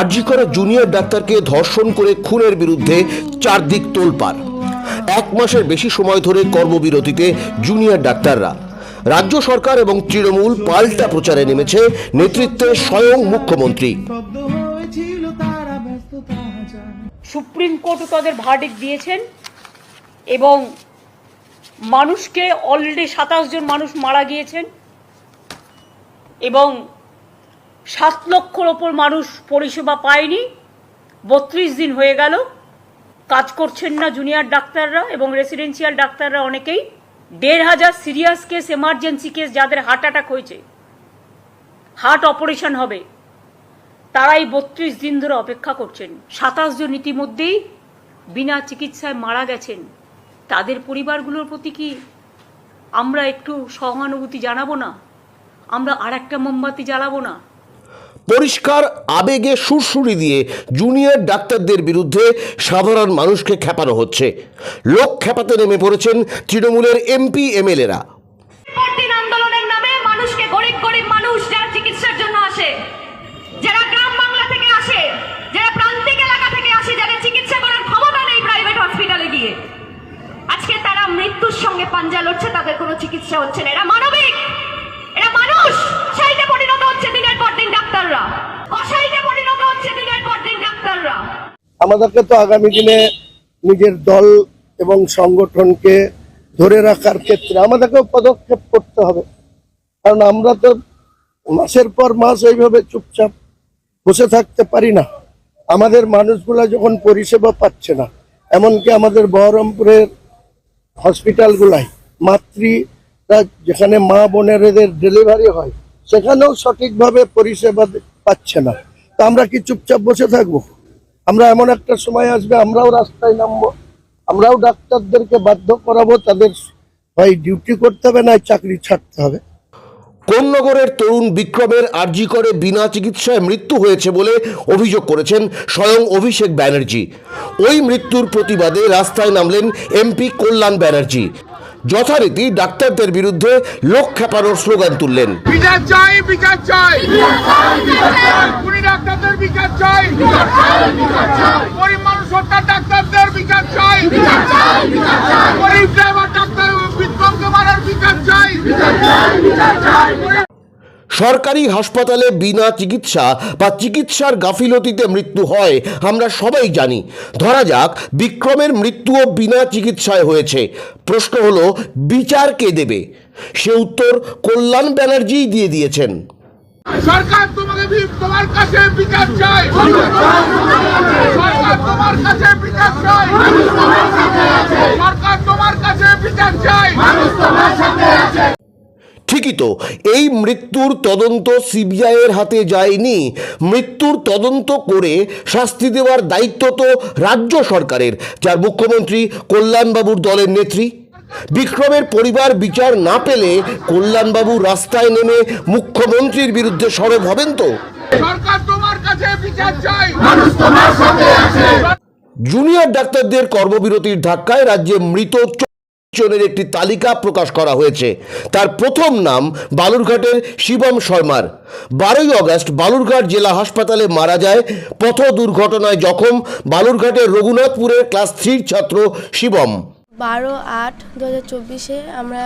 আরজি করে জুনিয়র ডাক্তারকে ধর্ষণ করে খুনের বিরুদ্ধে চারদিক তোলপাড়। এক মাসের বেশি সময় ধরে কর্মবিরতিতে জুনিয়র ডাক্তাররা। রাজ্য সরকার এবং তৃণমূল পাল্টা প্রচারে নেমেছে নেতৃত্বে স্বয়ং মুখ্যমন্ত্রী। সুপ্রিম কোর্টও তাদের ভার্ডিক দিয়েছেন এবং মানুষকে অলরেডি সাতাশ জন মানুষ মারা গিয়েছেন এবং সাত লক্ষর ওপর মানুষ পরিষেবা পায়নি। বত্রিশ দিন হয়ে গেল। কাজ করছেন না জুনিয়র ডাক্তাররা এবং রেসিডেন্সিয়াল ডাক্তাররা অনেকেই। দেড় হাজার সিরিয়াস কেস, এমার্জেন্সি কেস যাদের হার্ট অ্যাটাক হয়েছে। হার্ট অপারেশন হবে। তারাই বত্রিশ দিন ধরে অপেক্ষা করছেন। সাতাশ জন ইতিমধ্যেই বিনা চিকিৎসায় মারা গেছেন। তাদের পরিবারগুলোর প্রতি কি আমরা একটু সহানুভূতি জানাব না? আমরা আর একটা মোমবাতি জ্বালাবো না? পরিষ্কার আবেগে সুরসুরি দিয়ে জুনিয়র ডাক্তারদের বিরুদ্ধে সাধারণ মানুষকে খেপানো হচ্ছে। লোক খেপাতে নেমে পড়েছেন তৃণমূলের এমপি, এমএলএরা। আজকে তারা মৃত্যুর সঙ্গে পাঞ্জা লড়ছে, তাদের কোনো চিকিৎসা হচ্ছে না। আমাদেরকে তো আগামী দিনে নিজের দল এবং সংগঠনকে ধরে রাখার ক্ষেত্রে আমাদেরকেও পদক্ষেপ করতে হবে। কারণ আমরা তো মাসের পর মাস এইভাবে চুপচাপ বসে থাকতে পারি না। আমাদের মানুষগুলা যখন পরিষেবা পাচ্ছে না, এমনকি আমাদের বহরমপুরের হসপিটালগুলাই মাতৃরা যেখানে মা বোনেরদের ডেলিভারি হয়, সেখানেও সঠিকভাবে পরিষেবা পাচ্ছে না। তা আমরা কি চুপচাপ বসে থাকব? আমরা এমন একটা সময় আসবে, আমরাও রাস্তায় নামবো, আমরাও ডাক্তারদেরকে বাধ্য করাবো, তাদের হয় ডিউটি করতে হবে না চাকরি ছাড়তে হবে। কোন্নগরের তরুণ বিক্রমের আরজি করে বিনা চিকিৎসায় মৃত্যু হয়েছে বলে অভিযোগ করেছেন স্বয়ং অভিষেক ব্যানার্জি। ওই মৃত্যুর প্রতিবাদে রাস্তায় নামলেন এমপি কল্যাণ ব্যানার্জি। যথারীতি ডাক্তারদের বিরুদ্ধে লোক খেপানোর স্লোগান তুললেন। বিচার চাই বিচার চাই। ডাক্তারদের বিচার চাই। ডাক্তারদের বিচার চাই। ডাক্তার বিচার চাই। সরকারি হাসপাতালে বিনা চিকিৎসা বা চিকিৎসার গাফিলতিতে মৃত্যু হয়, আমরা সবাই জানি। ধরা যাক, বিক্রমের মৃত্যুও বিনা চিকিৎসায় হয়েছে। প্রশ্ন হলো, বিচার কে দেবে? সে উত্তর কল্যাণ ব্যানার্জিই দিয়ে দিয়েছেন। সরকার তোমাকে তোমার কাছে বিচার চাই। সরকার তোমার কাছে বিচার চাই। সরকার তোমার কাছে বিচার চাই। ঠিকই তো। এই মৃত্যুর তদন্ত সিবিআইয়ের হাতে যায়নি। মৃত্যুর তদন্ত করে শাস্তি দেওয়ার দায়িত্ব তো রাজ্য সরকারের যার মুখ্যমন্ত্রী কল্যাণবাবুর দলের নেত্রী। বিক্রমের পরিবার বিচার না পেলে কল্যাণবাবু রাস্তায় নেমে মুখ্যমন্ত্রীর বিরুদ্ধে সরব হবেন তো? সরকার তোমার কাছে বিচার চাই। জুনিয়র ডাক্তারদের কর্মবিরতির ধাক্কায় রাজ্যে মৃত জনের একটি তালিকা প্রকাশ করা হয়েছে। তার প্রথম নাম বালুরঘাটের শিবম শর্মার। বারোই আগস্ট বালুরঘাট জেলা হাসপাতালে মারা যায় পথ দুর্ঘটনায় জখম বালুরঘাটের রঘুনাথপুরের ক্লাস থ্রির ছাত্র শিবম। বারো আট দু হাজার চব্বিশে আমরা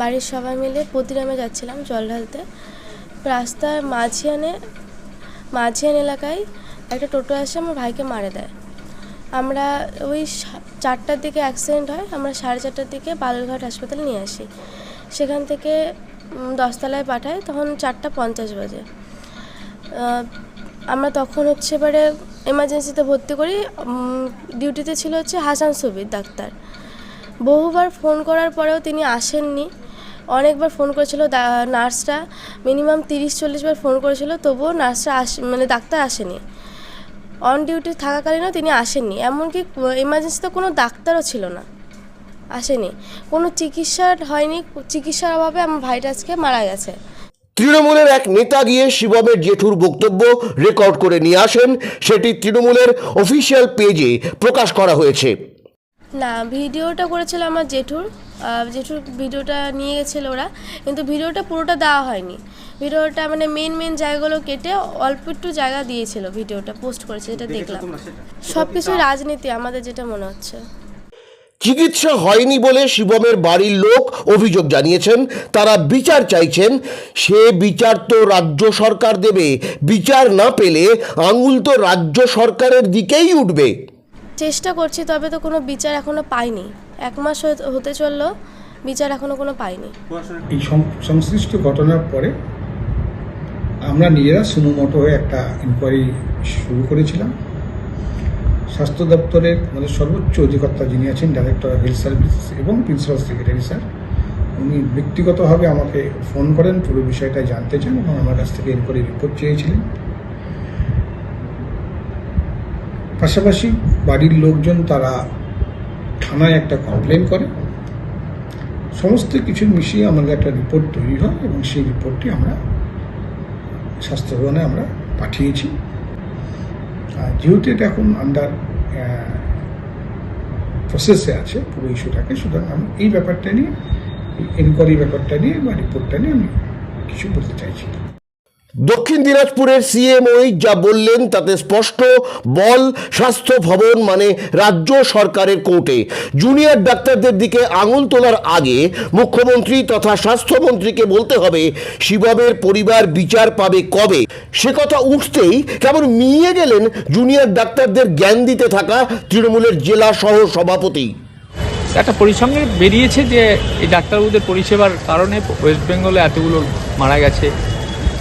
বাড়ির সবাই মিলে প্রতিরামে যাচ্ছিলাম জল ঢালতে। রাস্তার মাঝিয়ানে মাঝিয়ান এলাকায় একটা টোটো আসে, আমার ভাইকে মারে দেয়। আমরা ওই চারটার দিকে অ্যাক্সিডেন্ট হয়, আমরা সাড়ে চারটার দিকে বালুরঘাট হাসপাতালে নিয়ে আসি। সেখান থেকে দশতলায় পাঠাই তখন চারটা পঞ্চাশ বাজে। আমরা তখন হচ্ছে এবারে এমার্জেন্সিতে ভর্তি করি ডিউটিতে ছিল হচ্ছে হাসান সুবির ডাক্তার। বহুবার ফোন করার পরেও তিনি আসেননি। অনেকবার ফোন করেছিল নার্সরা মিনিমাম তিরিশ চল্লিশ বার ফোন করেছিল, তবুও নার্সরা আস মানে ডাক্তার আসেনি। অন ডিউটি থাকাকালীনও তিনি আসেননি। এমনকি এমার্জেন্সিতে কোনো ডাক্তারও ছিল না। আসেনি। কোনো চিকিৎসার হয়নি। চিকিৎসার অভাবে আমার ভাইটা আজকে মারা গেছে। তৃণমূলের এক নেতা গিয়ে শিবমের জেঠুর বক্তব্য রেকর্ড করে নিয়ে আসেন। সেটি তৃণমূলের অফিসিয়াল পেজে প্রকাশ করা হয়েছে। না ভিডিওটা করেছিল আমার জেঠুর। আহ, জেঠুর ভিডিওটা নিয়ে গেছিল ওরা কিন্তু ভিডিওটা পুরোটা দেওয়া হয়নি। ভিডিওটা মানে মেন মেন জায়গাগুলো কেটে অল্প একটু জায়গা দিয়েছিল ভিডিওটা পোস্ট করেছে যেটা দেখলাম। সব কিছু রাজনীতি আমাদের যেটা মনে হচ্ছে। চিকিৎসা হয়নি বলে শিবমের বাড়ির লোক অভিযোগ জানিয়েছেন তারা বিচার চাইছেন সে বিচার তো রাজ্য সরকার দেবে বিচার না পেলে আঙুল তো রাজ্য সরকারের দিকেই উঠবে। চেষ্টা করছি, তবে তো কোনো বিচার এখনও পাইনি। এক মাস হতে চলল, বিচার এখনও কোনো পাইনি। এই সংশ্লিষ্ট ঘটনার পরে আমরা নিজেরা সুমোটো হয়ে একটা ইনকোয়ারি শুরু করেছিলাম। স্বাস্থ্য দপ্তরের আমাদের সর্বোচ্চ অধিকর্তা যিনি আছেন ডাইরেক্টর অফ হেলথ সার্ভিস এবং প্রিন্সিপাল সেক্রেটারি স্যার উনি ব্যক্তিগতভাবে আমাকে ফোন করেন, পুরো বিষয়টা জানতে চান এবং আমার কাছ থেকে ইনকোয়ারি রিপোর্ট চেয়েছিলেন। পাশাপাশি বাড়ির লোকজন তারা থানায় একটা কমপ্লেন করে সমস্ত কিছু মিশিয়ে আমাদের একটা রিপোর্ট তৈরি হয় এবং সেই রিপোর্টটি আমরা স্বাস্থ্য ভবনে আমরা পাঠিয়েছি আর যেহেতু এটা এখন আন্ডার প্রসেসে আছে পুরো ইস্যুটাকে সুতরাং আমি এই ব্যাপারটা নিয়ে এনকোয়ারি ব্যাপারটা নিয়ে বা রিপোর্টটা নিয়ে আমি কিছু বলতে চাইছি। দক্ষিণ দিনাজপুরের সিএমওই যা বললেন, তাতে স্পষ্ট, বল স্বাস্থ্য ভবন মানে রাজ্য সরকারের কোর্টে। জুনিয়র ডাক্তারদের দিকে আঙুল তোলার আগে মুখ্যমন্ত্রী তথা স্বাস্থ্যমন্ত্রীকে বলতে হবে, শিবমের পরিবার বিচার পাবে কবে? সে কথা উঠতেই কেমন মিয়ে গেলেন জুনিয়র ডাক্তারদের জ্ঞান দিতে থাকা তৃণমূলের জেলা সহ সভাপতি। একটা পরিসংখ্যান বেরিয়েছে যে এই ডাক্তারবাবুদের পরিষেবার কারণে ওয়েস্ট বেঙ্গলে এতগুলো মারা গেছে।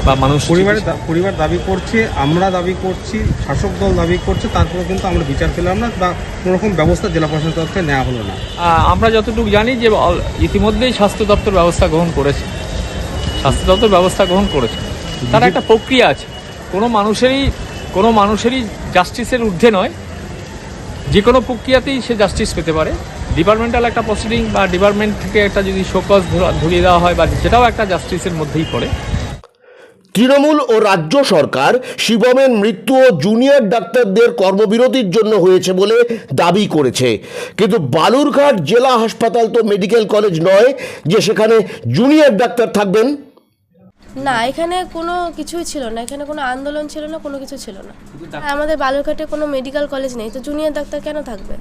বা মানুষ পরিবারের পরিবার দাবি করছে আমরা দাবি করছি শাসক দল দাবি করছে তারপরে কিন্তু আমরা বিচার পেলাম না বা কোনো রকম ব্যবস্থা জেলা প্রশাসনের তরফে নেওয়া হলো না। আমরা যতটুকু জানি যে ইতিমধ্যেই স্বাস্থ্য দপ্তর ব্যবস্থা গ্রহণ করেছে। স্বাস্থ্য দপ্তর ব্যবস্থা গ্রহণ করেছে। তার একটা প্রক্রিয়া আছে। কোনো মানুষেরই কোনো মানুষেরই জাস্টিসের ঊর্ধ্বে নয়। যে কোনো প্রক্রিয়াতেই সে জাস্টিস পেতে পারে। ডিপার্টমেন্টাল একটা প্রসিডিং বা ডিপার্টমেন্ট থেকে একটা যদি শোকজ ধরিয়ে দেওয়া হয় বা সেটাও একটা জাস্টিসের মধ্যেই পড়ে। তৃণমূল ও রাজ্য সরকার শিবমের মৃত্যু ও জুনিয়র ডাক্তারদের কর্মবিরতির জন্য হয়েছে বলে দাবি করেছে। কিন্তু বালুরঘাট জেলা হাসপাতাল তো মেডিকেল কলেজ নয় যে সেখানে জুনিয়র ডাক্তার থাকবেন। না এখানে কোনো কিছুই ছিল না এখানে কোনো আন্দোলন ছিল না কোনো কিছু ছিল না। আমাদের বালুরঘাটে কোনো মেডিকেল কলেজ নেই তো জুনিয়র ডাক্তার কেন থাকবে?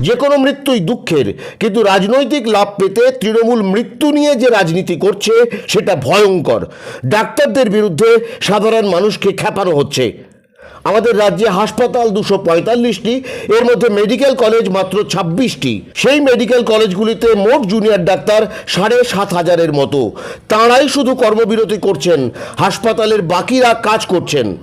যে কোনো মৃত্যুই দুঃখের কিন্তু রাজনৈতিক লাভ পেতে তৃণমূল মৃত্যু নিয়ে যে রাজনীতি করছে সেটা ভয়ঙ্কর। ডাক্তারদের বিরুদ্ধে সাধারণ মানুষকে খ্যাপানো হচ্ছে। আমাদের রাজ্যে হাসপাতাল দুশো পঁয়তাল্লিশটি, এর মধ্যে মেডিকেল কলেজ মাত্র ছাব্বিশটি। সেই মেডিকেল কলেজগুলিতে মোট জুনিয়র ডাক্তার সাড়ে সাত হাজারের মতো। তাঁরাই শুধু কর্মবিরতি করছেন, হাসপাতালের বাকিরা কাজ করছেন।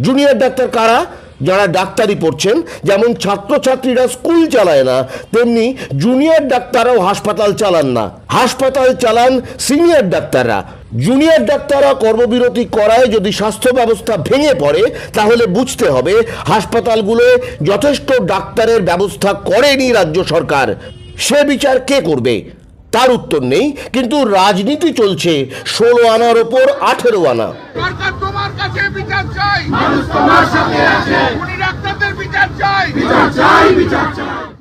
জুনিয়র ডাক্তার কারা? যারা ডাক্তারি পড়ছেন, যেমন ছাত্রছাত্রীরা স্কুল চালায় না, তেমনি জুনিয়র ডাক্তাররাও হাসপাতাল চালান না। হাসপাতাল চালান সিনিয়র ডাক্তাররা। জুনিয়র ডাক্তাররা কর্মবিরতি করায় যদি স্বাস্থ্য ব্যবস্থা ভেঙে পড়ে, তাহলে বুঝতে হবে হাসপাতালগুলো যথেষ্ট ডাক্তারের ব্যবস্থা করেনি রাজ্য সরকার। সে বিচার কে করবে? তার উত্তর নেই কিন্তু রাজনীতি চলছে ষোলো আনার ওপর আঠেরো আনা। তোমার কাছে বিচার চাই। মানুষ তোমার সাথে আছে। বিচার চাই। বিচার চাই বিচার চাই।